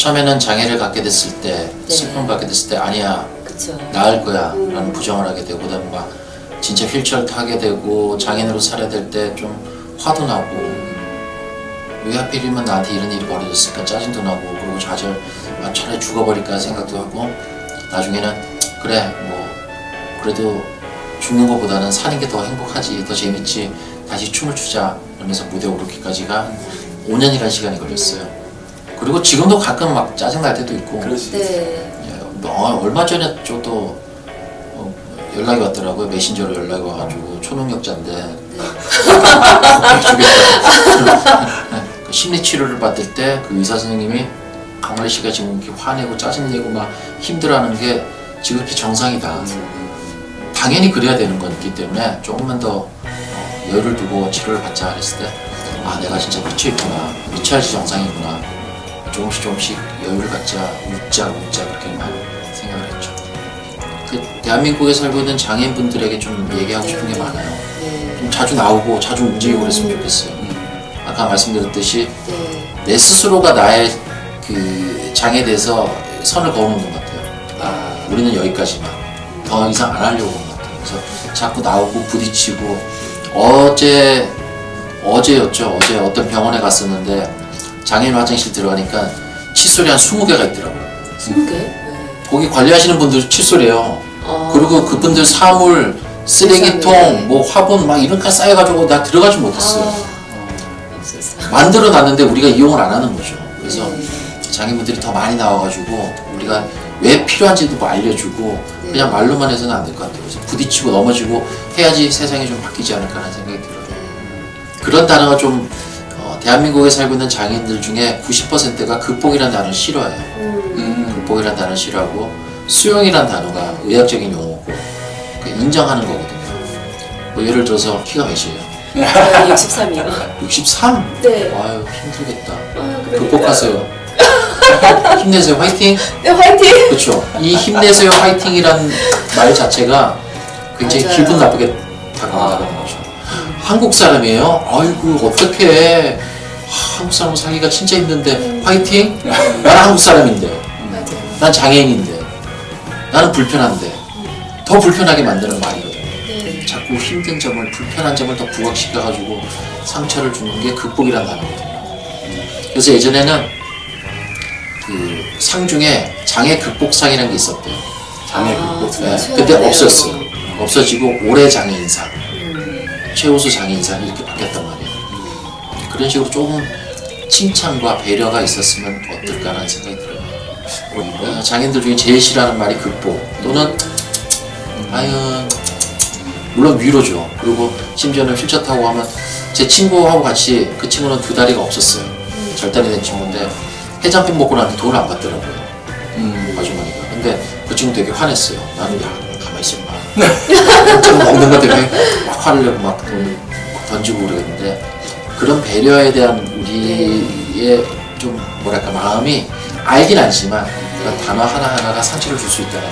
처음에는 장애를 갖게 됐을 때 네. 슬픔을 갖게 됐을 때 아니야 그쵸. 나을 거야 음. 라는 부정을 하게 되고 그다음에 막 진짜 휠체어를 타게 되고 장애인으로 살아야 될 때 좀 화도 나고 왜 하필이면 나한테 이런 일이 벌어졌을까 짜증도 나고 그리고 좌절 아, 차라리 죽어버릴까 생각도 하고 나중에는 그래 뭐 그래도 죽는 것보다는 사는 게 더 행복하지 더 재밌지 다시 춤을 추자 이러면서 무대 오르기까지가 한 5년이라는 시간이 걸렸어요 그리고 지금도 가끔 막 짜증 날 때도 있고 그럴 수 있어. 네. 예, 어, 얼마 전에 저도 어, 연락이 왔더라고요. 메신저로 연락이 와가지고 초능력자인데 주겠다. 그 심리 치료를 받을 때 그 의사 선생님이 강원래 씨가 지금 이렇게 화내고 짜증내고 막 힘들어하는 게 지극히 정상이다. 당연히 그래야 되는 거기 때문에 조금만 더 어, 여유를 두고 치료를 받자 그랬을 때 아 내가 진짜 미쳐있구나 미쳐야지 정상이구나 조금씩 조금씩 여유를 갖자 웃자 웃자 그렇게만 생각을 했죠 그 대한민국에 살고 있는 장애인분들에게 좀 얘기하고 싶은 게 많아요 네. 좀 자주 나오고 자주 움직이고 그랬으면 좋겠어요 아까 말씀드렸듯이 네. 내 스스로가 나의 그 장애에 대해서 선을 그어놓는 것 같아요 아, 우리는 여기까지만 더 이상 안 하려고 하는 것 같아요. 그래서 자꾸 나오고 부딪히고 어제 어제였죠. 어제 어떤 병원에 갔었는데 장애인 화장실 들어가니까 칫솔이 한 20개가 있더라고요. 스무 개. 네. 거기 관리하시는 분들 칫솔이에요. 어. 그리고 그분들 사물, 쓰레기통, 세상에. 뭐 화분 막 이런 거 쌓여가지고 나 들어가지 못했어요. 아, 없었어. 만들어 놨는데 우리가 이용을 안 하는 거죠. 그래서 네. 장애인분들이 더 많이 나와가지고 우리가 왜 필요한지도 뭐 알려주고 네. 그냥 말로만 해서는 안 될 것 같아요. 그래서 부딪히고 넘어지고 해야지 세상이 좀 바뀌지 않을까라는 생각이 들어요. 그런 단어가 좀 어, 대한민국에 살고 있는 장애인들 중에 90%가 극복이라는 단어를 싫어해요. 음. 음, 극복이라는 단어를 싫어하고 수용이라는 단어가 의학적인 용어고 그 인정하는 거거든요. 뭐 예를 들어서 키가 몇이에요? 네, 63이요. 63? 네. 아유 힘들겠다. 아, 그러니까. 극복하세요. 힘내세요. 화이팅! 네, 화이팅! 그렇죠. 이 힘내세요 화이팅이란 말 자체가 굉장히 맞아요. 기분 나쁘게 다가온다는 거죠. 한국 사람이에요? 아이고 어떡해. 하, 한국 사람 살기가 진짜 힘든데 화이팅? 나는 한국 사람인데 맞아요. 난 장애인인데 나는 불편한데 더 불편하게 만드는 말이거든요. 네. 자꾸 힘든 점을 불편한 점을 더 부각시켜가지고 상처를 주는 게 극복이란 단어거든요. 그래서 예전에는 그 상 중에 장애 극복상이라는 게 있었대요. 장애 아, 극복. 네. 근데 없었어요. 없어지고 올해 장애인상, 음. 최우수 장애인상 이렇게 바뀌었단 말이에요. 그런 식으로 조금 칭찬과 배려가 있었으면 어떨까라는 생각이 들어요. 어, 장애인들 중에 제일 싫어하는 말이 극복 또는 아유 물론 위로죠. 그리고 심지어는 휠체어 타고 하면 제 친구하고 같이 그 친구는 두 다리가 없었어요. 절단이 된 친구인데 해장국 먹고 나는데 돈을 안 받더라고요. 음, 아주머니가. 근데 그 친구 되게 화냈어요. 나는 야 가만히 있어 봐. 좀 먹는 것 때문에 막 화를 내고 막 돈을 막 던지고 그러는데 그런 배려에 대한 우리의 좀 뭐랄까 마음이 알긴 알지만 그런 단어 하나 하나가 상처를 줄 수 있다는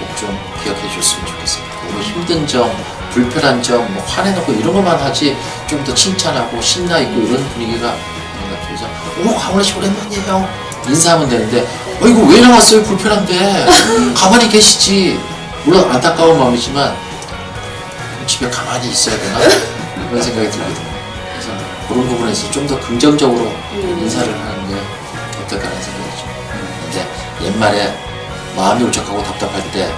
거꼭좀 기억해 줬으면 좋겠어요. 너무 힘든 점, 불편한 점, 뭐 화내놓고 이런 것만 하지 좀 더 칭찬하고 신나 있고 이런 분위기가 있는 것 같아요. 그래서 오 강원래 씨 오랜만이에요. 인사하면 되는데 어 이거 왜 나왔어요 불편한데 가만히 계시지 물론 안타까운 마음이지만 집에 가만히 있어야 되나 그런 생각이 들거든요. 그래서 그런 부분에서 좀 더 긍정적으로 음. 인사를 하는 게 어떨까라는 생각이 죠. 근데 옛말에 마음이 울적하고 답답할 때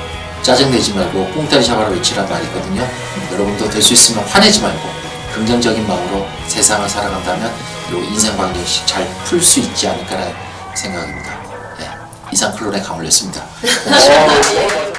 짜증내지 말고 꽁다리 잡아라 외치란 말이 있거든요. 여러분도 될 수 있으면 화내지 말고 긍정적인 마음으로 세상을 살아간다면 요 인생 방정식 잘 풀 수 있지 않을까라는 생각입니다. 네, 이상 클론의 강올렸습니다. 네.